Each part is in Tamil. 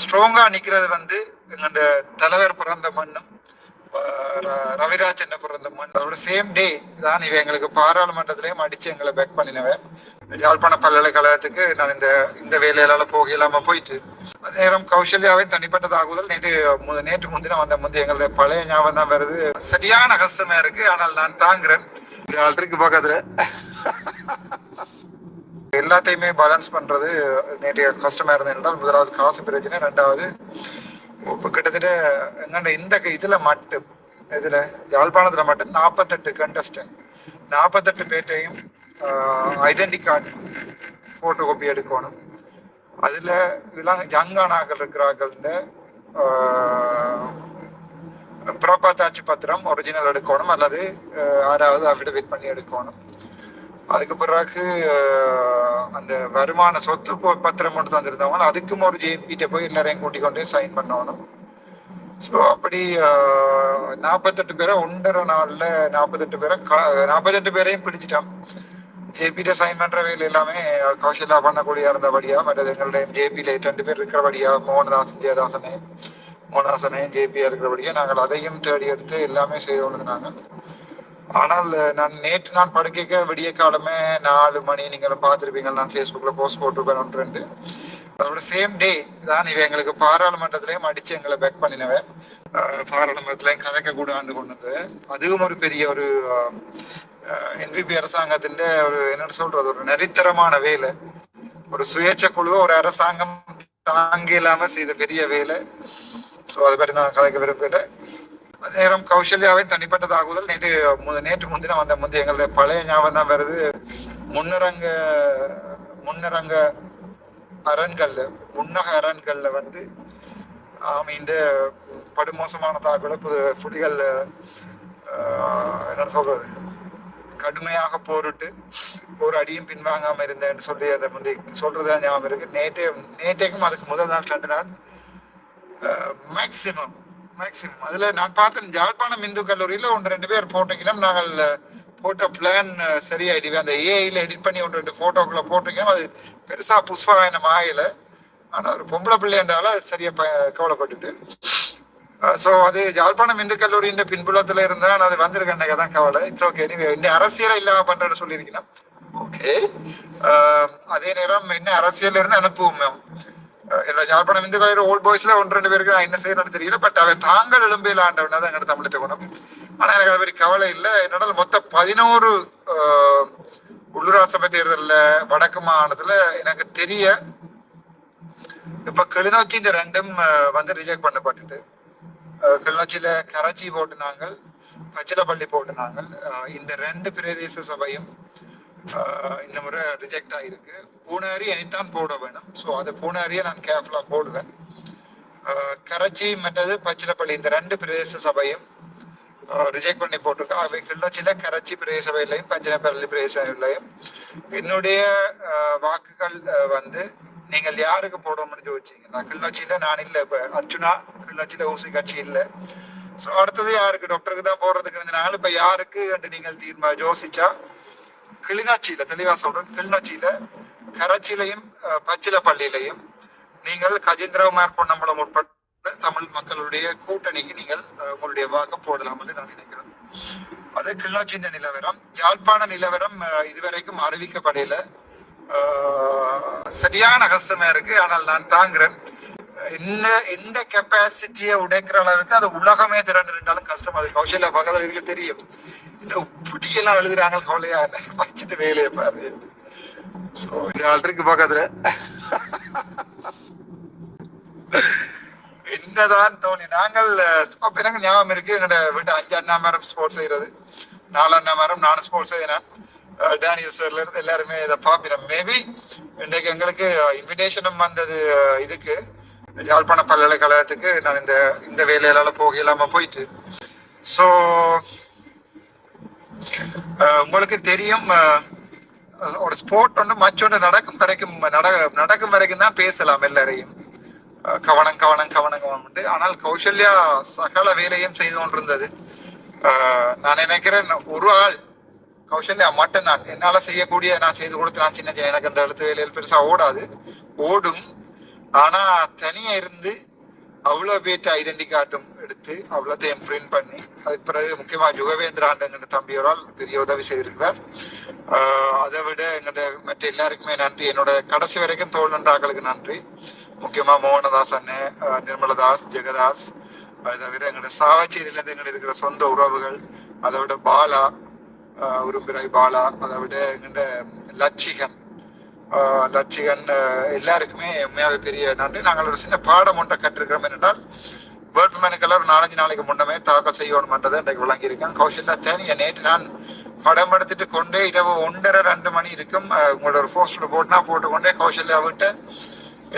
ஸ்ட்ராங்கா நிக்கிறது வந்து எங்கள்ட தலைவர் பிறந்த மண்ணும் ர- ரவிராஜ் என்ன பிறந்த மண் அதோட சேம் டே தான் இவ எங்களுக்கு பாராளுமன்றத்திலையும் அடிச்சு எங்களை பேக் பண்ணினவன். யாழ்ப்பாண பல்கலைக்கழகத்துக்கு நான் இந்த இந்த வேலையிலால போக இல்லாம போயிட்டு அதே நேரம் கௌசல்யாவின் தனிப்பட்ட தாக்குதல் நேற்று நேற்று முந்தினம் வந்த முந்தைய எங்களுடைய பழைய ஞாபகம் தான் வருது. சரியான கஷ்டமா இருக்கு ஆனால் நான் தாங்குறேன். ஆல்ரெடி பக்கத்துல. எல்லாத்தையுமே பேலன்ஸ் பண்றது நேற்றைய கஷ்டமா இருந்தது என்றால் முதலாவது காசு பிரச்சனை ரெண்டாவது இப்போ கிட்டத்தட்ட எங்கண்ட இந்த க- இதுல மட்டும் இதுல யாழ்ப்பாணத்துல மட்டும் நாற்பத்தெட்டு கண்டஸ்டன்ட் நாற்பத்தெட்டு பேர்ட்டையும் ஐடென்டி கார்டு ஃபோட்டோ காப்பி எடுக்கணும். அதுல இளங் ஜங்கானாக்கள் இருக்கிறார்கள்ன்ற புறப்பாத்தாட்சி பத்திரம் ஒரிஜினல் எடுக்கணும். அல்லது ஆஹ், ஆறாவது அஃபிடவிட் பண்ணி எடுக்கணும். அதுக்கு பிறகு அந்த வருமான சொத்து பத்திரம் மட்டும் தந்திருந்தவங்க அதுக்கும் ஒரு ஜேபிகிட்ட போய் எல்லாரையும் கூட்டிக் கொண்டு சைன் பண்ணணும் ஸோ அப்படி நாற்பத்தெட்டு பேரை ஒன்றரை நாளில் நாற்பத்தெட்டு பேரை நாற்பத்தெட்டு பேரையும் பிடிச்சிட்டோம் ஜேபிட்ட சைன் பண்ணுற வேலை எல்லாமே கௌஷலா பண்ணக்கூடிய இருந்தபடியா மற்றது எங்களுடைய ஜேபியில ரெண்டு பேர் இருக்கிறபடியா மோகனதாசன் ஜெயதாசனையும் மோகனதாசனே ஜேபியா இருக்கிறபடியா நாங்கள் அதையும் தேடி எடுத்து எல்லாமே செய்து கொண்டிருந்தாங்க ஆனால் நான் நேற்று நான் படுக்கைக்க விடிய காலமே நாலு மணி நீங்களும் பார்த்துருப்பீங்க நான் ஃபேஸ்புக்கில் போஸ்ட் போட்டிருப்பேன் ஒன்று ரெண்டு. அதோட சேம் டே தான் இவன் எங்களுக்கு பாராளுமன்றத்திலையும் அடிச்சு எங்களை பேக் பண்ணினவன். பாராளுமன்றத்திலையும் கதைக்க கூட ஆண்டு கொண்டு வந்து அதுவும் ஒரு பெரிய ஒரு என்பிபி அரசாங்கத்தின் ஒரு என்னன்னு சொல்றது ஒரு நரித்தரமான வேலை. ஒரு சுயேட்சை குழு ஒரு அரசாங்கம் தாங்க இல்லாம செய்த பெரிய வேலை. ஸோ அதை பற்றி நான் கதைக்க விரும்பல நேரம் கௌசல்யாவின் தனிப்பட்ட தாக்குதல் நேற்று நேற்று முன்தினம் வந்த முந்தைய எங்களுடைய பழைய ஞாபகம் தான் வருது முன்னரங்க முன்னரங்க அரண்கள்ல முன்னக அரண்கள்ல வந்து ஆம் இந்த படுமோசமான தாக்குதலை புது புலிகள் என்ன சொல்றது கடுமையாக போரிட்டு ஒரு அடியும் பின்வாங்காம இருந்தேன்னு சொல்லி அதை முந்தி சொல்றதா ஞாபகம் இருக்கு நேற்றே நேற்றைக்கும் அதுக்கு முதல் நாள் ரெண்டு நாள் மேக்சிமம் மேக்சிமம் அதுல நான் பார்த்தேன் ஜாழ்ப்பாணம் இந்து கல்லூரியில ஒன்று ரெண்டு பேர் போட்டிருக்கிறோம். நாங்கள் போட்ட பிளான் சரியாயிடுவே. அந்த ஏஐல எடிட் பண்ணி ஒன்று ரெண்டு போட்டோக்களை போட்டிருக்கோம் அது பெருசா புஷ்பாயனம் ஆகல. ஆனா ஒரு பொம்பளை பிள்ளைன்றால சரியா ப- கவலைப்பட்டுட்டு. ஸோ அது ஜாழ்ப்பாணம் இந்து கல்லூரியின் பின்புலத்துல இருந்தா நான் அது வந்திருக்கேன் தான் கவலை. இட்ஸ் ஓகே நீ இந்த அரசியலை இல்லாம பண்றேன்னு சொல்லியிருக்கேன் ஓகே அதே நேரம் என்ன அரசியல் இருந்து அனுப்புவோம் மேம் என்னோட ஜாழ்ப்பாணம் இந்து கல்லூரி ஓல்ட் பாய்ஸ்ல ஒன்று ரெண்டு பேருக்கு நான் என்ன செய்யணும்னு தெரியல. பட் அவன் தாங்கள் எழும்பையில் ஆண்டவன் தான் எங்கிட்ட தமிழ்கிட்ட குணம் ஆனா எனக்கு அதை பற்றி கவலை இல்லை. என்னோட மொத்த பதினோரு உள்ளூராட்சி சபை தேர்தலில் வடக்கு மாகாணத்துல எனக்கு தெரிய இப்ப கிளிநொச்சின்ற ரெண்டும் அஹ், வந்து ரிஜெக்ட் பண்ணப்பட்டுட்டு அஹ், கிளிநொச்சியில கராச்சி நாங்கள் பச்சிலப்பள்ளி போட்டு நாங்கள் இந்த ரெண்டு பிரதேச சபையும் இந்த முறை ரிஜெக்ட் ஆகிருக்கு பூனாரி இனித்தான் போட வேணும். ஸோ அது பூனாரியை நான் கேர்ஃபுல்லாக போடுவேன். கரச்சி மற்றது பச்சிலப்பள்ளி இந்த ரெண்டு பிரதேச சபையும் ரிஜெக்ட் பண்ணி போட்டிருக்கா. அவை கிளிநொச்சியில கரச்சி பிரதேச சபையிலையும் பஞ்சனப்பள்ளி பிரதேச சபையிலையும். என்னுடைய வாக்குகள் வந்து நீங்கள் யாருக்கு போடணும்னு யோசிச்சீங்க நான் நான் இல்லை. இப்போ அர்ச்சுனா கிளிநொச்சியில ஊசி கட்சி இல்லை. ஸோ அடுத்தது யாருக்கு? டாக்டருக்கு தான் போடுறதுக்கு இருந்தனால இப்போ யாருக்கு? என்று நீங்கள் தீர்மா யோசிச்சா கிளிநாச்சியில தெளிவா சொல்றேன் கிளிநாச்சியில கரச்சிலையும் பச்சில பள்ளியிலையும் நீங்கள் கஜேந்திரகுமார் பொன்னம்பலம் உட்பட தமிழ் மக்களுடைய கூட்டணிக்கு நீங்கள் உங்களுடைய வாக்கு போடலாம் என்று நான் நினைக்கிறேன். அது கிளிநாச்சியின் நிலவரம். யாழ்ப்பாண நிலவரம் இதுவரைக்கும் அறிவிக்கப்படையில சரியான கஷ்டமா இருக்கு. ஆனால் நான் தாங்குறேன். என்ன எந்த கெப்பாசிட்டியை உடைக்கிற அளவுக்கு அது உலகமே திரண்டு இருந்தாலும் கஷ்டம். அது கௌசல்யா பக்கத்துல இதுக்கு தெரியும். இந்த புடியெல்லாம் எழுதுறாங்க கவலையா வச்சுட்டு வேலையை பாரு. ஸோ இருக்கு பக்கத்துல. என்னதான் தோணி நாங்கள் அப்ப எனக்கு ஞாபகம் இருக்கு எங்கட வீட்டு அஞ்சு அண்ணா மரம் ஸ்போர்ட்ஸ் செய்யறது. நாலு அண்ணா மரம் நானும் ஸ்போர்ட்ஸ் செய்யறேன். டேனியல் சார்ல இருந்து எல்லாருமே இதை பார்ப்பினோம் மேபி இன்றைக்கு எங்களுக்கு இன்விடேஷனும் வந்தது இதுக்கு. யாழ்ப்பாண பல்கலைக்கழகத்துக்கு நான் இந்த இந்த வேலையிலால போக இல்லாம போயிட்டு. ஸோ உங்களுக்கு தெரியும் ஒரு ஸ்போர்ட் ஒன்று மற்றொன்று நடக்கும் வரைக்கும் நட நடக்கும் வரைக்கும் தான் பேசலாம் எல்லாரையும். கவனம் கவனம் கவனம் கவனம் ஆனால் கௌசல்யா சகல வேலையும் செய்து கொண்டிருந்தது. நான் நினைக்கிறேன் ஒரு ஆள் கௌசல்யா மட்டும்தான். என்னால் செய்யக்கூடிய நான் செய்து கொடுத்து நான் சின்ன சின்ன எனக்கு அந்த எழுத்து வேலையில் பெருசாக ஓடாது. ஓடும். ஆனா தனியா இருந்து அவ்வளோ பேர்ட்ட ஐடென்டி கார்டும் எடுத்து அவ்வளோத்தையும் பிரிண்ட் பண்ணி அதுக்கு பிறகு முக்கியமாக யுகவேந்திராண்டங்கிற தம்பியோரால் பெரிய உதவி செய்திருக்கிறார். ஆஹ் அதை விட எங்கள்ட மற்ற எல்லாருக்குமே நன்றி. என்னோட கடைசி வரைக்கும் தோல் நன்றாக்களுக்கு நன்றி. முக்கியமாக மோகனதாஸ் அண்ணன் நிர்மலதாஸ் ஜெகதாஸ் அது தவிர எங்களோட சாவச்சேரியிலேருந்து எங்களுக்கு இருக்கிற சொந்த உறவுகள் அதை விட பாலா ஆஹ் பாலா அதை விட எங்கள்ட லட்சிகன் லட்சிகன் எல்லாருக்குமே உண்மையாகவே பெரிய நன்றி. நாங்கள் ஒரு சின்ன பாடம் ஒன்றை கற்றிருக்கிறோம் என்னென்றால் வேட்புமனுக்கெல்லாம் ஒரு நாலஞ்சு நாளைக்கு முன்னமே தாக்கல் செய்யணுமன்றதை இன்றைக்கு விளங்கியிருக்கேன். கௌஷல்யா தேனிய நேற்று நான் படம் எடுத்துட்டு கொண்டே இரவு ஒன்றரை ரெண்டு மணி இருக்கும் உங்களோட ஒரு போஸ்டர் போட்டுனா போட்டுக்கொண்டே கௌசல்யா விட்டு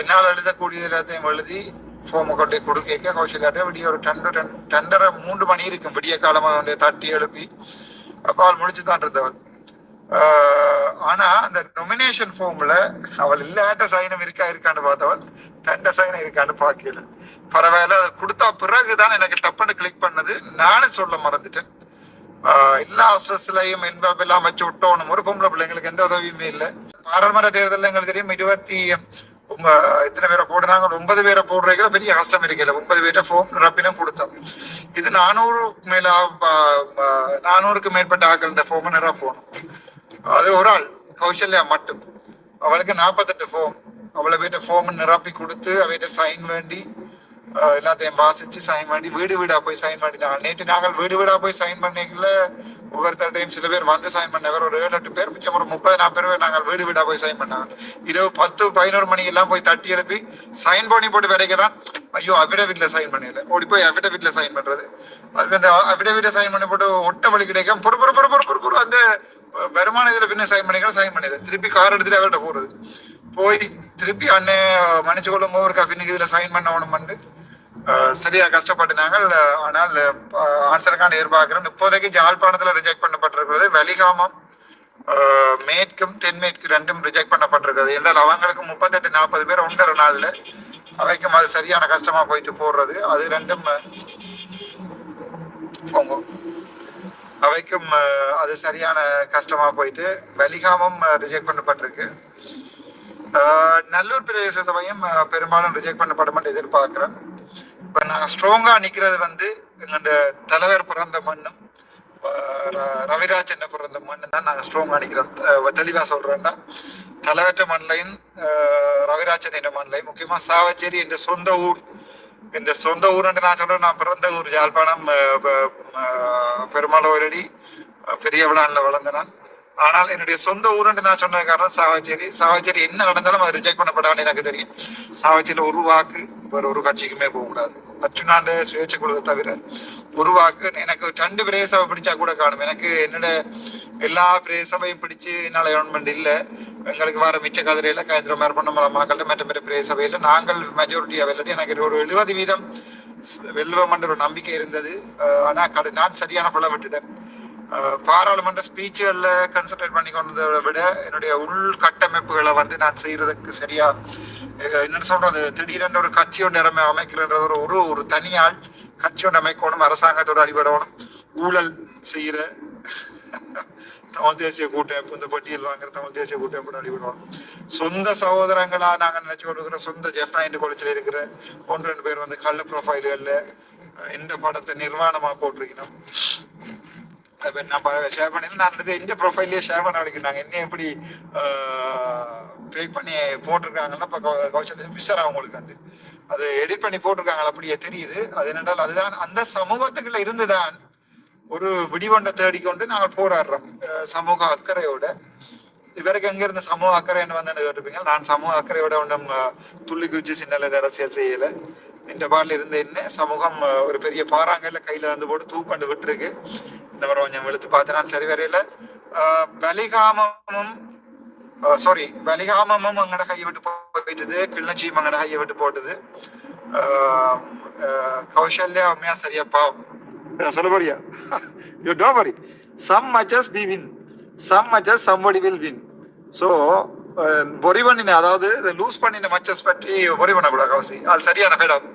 என்னால் எழுதக்கூடிய எல்லாத்தையும் எழுதி ஃபோமை கொண்டே கொடுக்க கௌசல்யாட்ட விடிய ஒரு டெண்டு ரெண்டு டெண்டரை மூன்று மணி இருக்கும். விடிய காலமாக வந்து தட்டி எழுப்பி அப்பால் முடிச்சு தான் இருந்தவள் ஆனா அந்த நொமினேஷன் ஃபார்ம்ல அவள் இல்லாட்ட சைனம் இருக்கா இருக்கான்னு பார்த்தவள் தண்ட சைனம் இருக்கான்னு பார்க்கல. பரவாயில்ல அதை கொடுத்தா பிறகுதான் எனக்கு டப்புன்னு கிளிக் பண்ணது. நானும் சொல்ல மறந்துட்டேன். ஆஹ் எல்லா ஸ்ட்ரெஸ்லையும் என்பாப் எல்லாம் வச்சு விட்டோம் ஒரு பொம்பளை பிள்ளைங்களுக்கு எந்த உதவியுமே இல்லை. பாராளுமன்ற தேர்தலில் எங்களுக்கு தெரியும் இருபத்தி எத்தனை பேரை போடுறாங்க? ஒன்பது பேரை போடுறீங்களா பெரிய கஷ்டம் இருக்கல ஒன்பது பேரை ஃபோம் ரப்பினும் கொடுத்தோம். இது நானூறு மேல நானூறுக்கு மேற்பட்ட ஆக்கள் இந்த ஃபோமை போனோம். அது ஒரு ஆள் கௌசல்யா மட்டும். அவளுக்கு நாற்பத்தெட்டு ஃபோம் அவளை வீட்டை ஃபோம் நிரப்பி கொடுத்து அவர்கிட்ட சைன் வேண்டி எல்லாத்தையும் வாசிச்சு சைன் பண்ணி வீடு வீடா போய் சைன் பண்ணினாங்க நேற்று நாங்கள் வீடு வீடா போய் சைன் பண்ணிக்கல. ஒவ்வொருத்தர்டையும் சில பேர் வந்து சைன் பண்ணவர் ஒரு ஏழு எட்டு பேர் மிச்சம் ஒரு முப்பது நாற்பது பேர் நாங்கள் வீடு வீடா போய் சைன் பண்ணாங்க இரவு பத்து பதினோரு மணிக்கு எல்லாம் போய் தட்டி எழுப்பி சைன் பண்ணி போட்டு வரைக்கதான். ஐயோ அஃபிடவிட்ல சைன் பண்ணிடல. ஓடி போய் அஃபிடவிட்ல சைன் பண்றது. அது அந்த அஃபிடவிட்ல சைன் பண்ணி போட்டு ஒட்ட வழி கிடைக்கும் பொறு பொறு பொறு பொறு பொறு பொறு அந்த வருமான இதுல பின்ன சைன் பண்ணிக்கலாம் சைன் பண்ணிடுற திருப்பி கார் எடுத்துட்டு அவர்கிட்ட போறது. போய் திருப்பி அண்ணன் மன்னிச்சு கொள்ளுங்க ஒரு கஃபினுக்கு இதுல சைன் பண்ண ஒன்று அஹ் சரியா கஷ்டப்பட்டு நாங்கள் ஆனால் ஆன்சருக்கான எதிர்பார்க்கிறோம். இப்போதைக்கு ஜாழ்ப்பாணத்துல ரிஜெக்ட் பண்ணப்பட்டிருக்கிறது. வலிகாமம் மேற்கும் தென்மேற்கு ரெண்டும் ரிஜெக்ட் பண்ணப்பட்டிருக்கிறது. என்றால் அவங்களுக்கு முப்பத்தெட்டு நாற்பது பேர் ஒன்றரை நாள்ல அவைக்கும் அது சரியான கஷ்டமா போயிட்டு போடுறது அது ரெண்டும் போங்க. அவைக்கும் அது சரியான கஷ்டமா போயிட்டு வலிகாமம் ரிஜெக்ட் பண்ணப்பட்டிருக்கு. நல்லூர் பிரதேச சபையும் பெரும்பாலும் ரிஜெக்ட் பண்ணப்படும் எதிர்பார்க்குறேன் இப்போ நாங்கள் ஸ்ட்ராங்காக நிற்கிறது வந்து எங்களோட தலைவர் பிறந்த மண்ணும் அஹ், ரவிராஜன் பிறந்த மண்ணு தான் நாங்கள் ஸ்ட்ராங்காக நிற்கிறோம் தெளிவாக சொல்கிறேன்னா சொல்றேன்னா தலைவற்ற மண்ணையும் ரவிராஜன் என்ற மண்ணிலையும் முக்கியமாக சாவச்சேரி என்ற சொந்த ஊர் என் சொந்த ஊர் நான் சொல்றேன் நான் பிறந்த ஊர் யாழ்ப்பாணம் பெருமாளோரடி பெரிய விழான்ல வளர்ந்த நான் ஆனால் என்னுடைய சொந்த ஊர் நான் சொன்ன காரணம் சாவச்சேரி சாவச்சேரி என்ன நடந்தாலும் அது ரிஜெக்ட் பண்ணப்படான்னு எனக்கு தெரியும் சாவச்சேரியில் ஒரு வாக்கு வேற ஒரு கட்சிக்குமே போகக்கூடாது அச்சுனாண்டு சுயேட்சை குழுவை தவிர ஒரு வாக்கு எனக்கு ரெண்டு பிரேசவை பிடிச்சா கூட காணும் எனக்கு என்னோட எல்லா பிரேசவையும் பிடிச்சு என்னால் கவர்மெண்ட் இல்லை. எங்களுக்கு வர மிச்ச கதிரையில் கேந்திர மேற்பண்ண மக்கள்கிட்ட மற்ற பெரிய பெரிய சபையில் நாங்கள் மெஜாரிட்டியாக வெள்ளடி எனக்கு ஒரு எழுபது வீதம் வெல்லுவோம் என்ற ஒரு நம்பிக்கை இருந்தது. ஆனால் கடு நான் சரியான பிள்ளை விட்டுட்டேன். பாராளுமன்ற ஸ்பீச்சுகளில் கன்சன்ட்ரேட் பண்ணி கொண்டதை விட என்னுடைய உள்கட்டமைப்புகளை வந்து நான் செய்கிறதுக்கு சரியா என்னென்னு என்னன்னு சொல்றது? திடீரென்று ஒரு கட்சி ஒன்று இறமை அமைக்கிறன்றது ஒரு ஒரு ஒரு தனியாள் கட்சி ஒன்று அமைக்கணும் அரசாங்கத்தோட அடிபடணும் ஊழல் செய்கிற தமிழ் தேசிய கூட்டமைப்பு இந்த பட்டியல் வாங்குற தமிழ் தேசிய கூட்டமைப்பு அடிபடுவோம் சொந்த சகோதரங்களா நாங்க நினைச்சு கொண்டிருக்கிற சொந்த ஜெஃப்னாயின் இண்டு குளத்தில் இருக்கிற ஒன்று ரெண்டு பேர் வந்து கள்ள ப்ரொஃபைல்கள்ல இந்த படத்தை நிர்வாணமா போட்டிருக்கணும். நான் ஷேர் பண்ணல நான் வந்து எந்த ஷேர் பண்ண வரைக்கும் என்ன எப்படி பே பண்ணி போட்டிருக்காங்கன்னா இப்போ கௌஷல் மிஸ்ஸர் அவங்களுக்கு வந்து அது எடிட் பண்ணி போட்டிருக்காங்க அப்படியே தெரியுது. அது என்னென்றால் அதுதான் அந்த சமூகத்துக்குள்ள இருந்துதான் ஒரு விடிவண்டை தேடிக்கொண்டு நாங்கள் போராடுறோம் சமூக அக்கறையோட. இவருக்கு எங்க இருந்து சமூக அக்கறைன்னு வந்து கேட்டுப்பீங்க நான் சமூக அக்கறையோட ஒன்றும் துள்ளி குச்சி சின்னல அரசியல் செய்யல. இந்த பாடல இருந்து என்ன சமூகம் ஒரு பெரிய பாறாங்கல்ல கையில வந்து போட்டு தூக்கண்டு விட்டுருக்கு. இந்த மாதிரி கொஞ்சம் வெளுத்து பார்த்து நான் சரி வரையில. அஹ், பலிகாமமும் சாரி பலிகாமமும் அங்கட கையை விட்டு போயிட்டுது. கிள்ளச்சியும் அங்கட கையை விட்டு போட்டுது. அஹ், கௌசல்யா உண்மையா சரியா பாவம் சொல்ல போறியா? You don't worry some matches be win some matches somebody will win so பொறி பண்ணின அதாவது லூஸ் பண்ணின மச்சஸ் பற்றி பொறி பண்ணக்கூடாது கவசி அது சரியான ஃபேடம்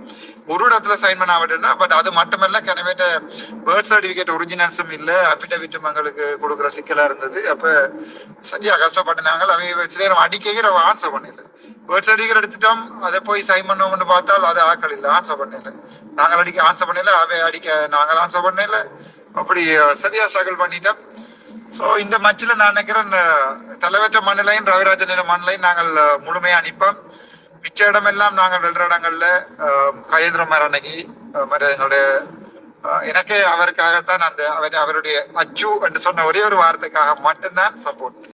ஒரு இடத்துல சைன் பண்ண ஆகட்டும்னா பட் அது மட்டுமல்ல கனவேட்ட பேர்த் சர்டிஃபிகேட் ஒரிஜினல்ஸும் இல்லை அஃபிடவிட்டும் எங்களுக்கு கொடுக்குற சிக்கலா இருந்தது. அப்ப சரியா கஷ்டப்பட்டுனாங்க. அவங்க சில நேரம் அடிக்கிற ஆன்சர் பண்ணல. பேர்த் சர்டிஃபிகேட் எடுத்துட்டோம் அதை போய் சைன் பண்ணோம்னு பார்த்தால் அது ஆக்கள் இல்லை ஆன்சர் பண்ணல. நாங்கள் அடிக்க ஆன்சர் பண்ணல அவை அடிக்க நாங்கள் ஆன்சர் பண்ணல. அப்படி சரியா ஸ்ட்ரகிள் பண்ணிட்டோம். ஸோ இந்த மச்சில் நான் நினைக்கிறேன் தலைவற்ற மண்ணிலையும் ரவிராஜனின் மண்ணிலையும் நாங்கள் முழுமையாக அனுப்போம் மிச்ச இடமெல்லாம் நாங்கள் வெல்ற இடங்கள்ல அஹ், கயேந்திரம் மேர் மற்ற எங்களுடைய எனக்கே அவருக்காகத்தான் அந்த அவர் அவருடைய அச்சு என்று சொன்ன ஒரே ஒரு வார்த்தைக்காக மட்டும்தான் சப்போர்ட்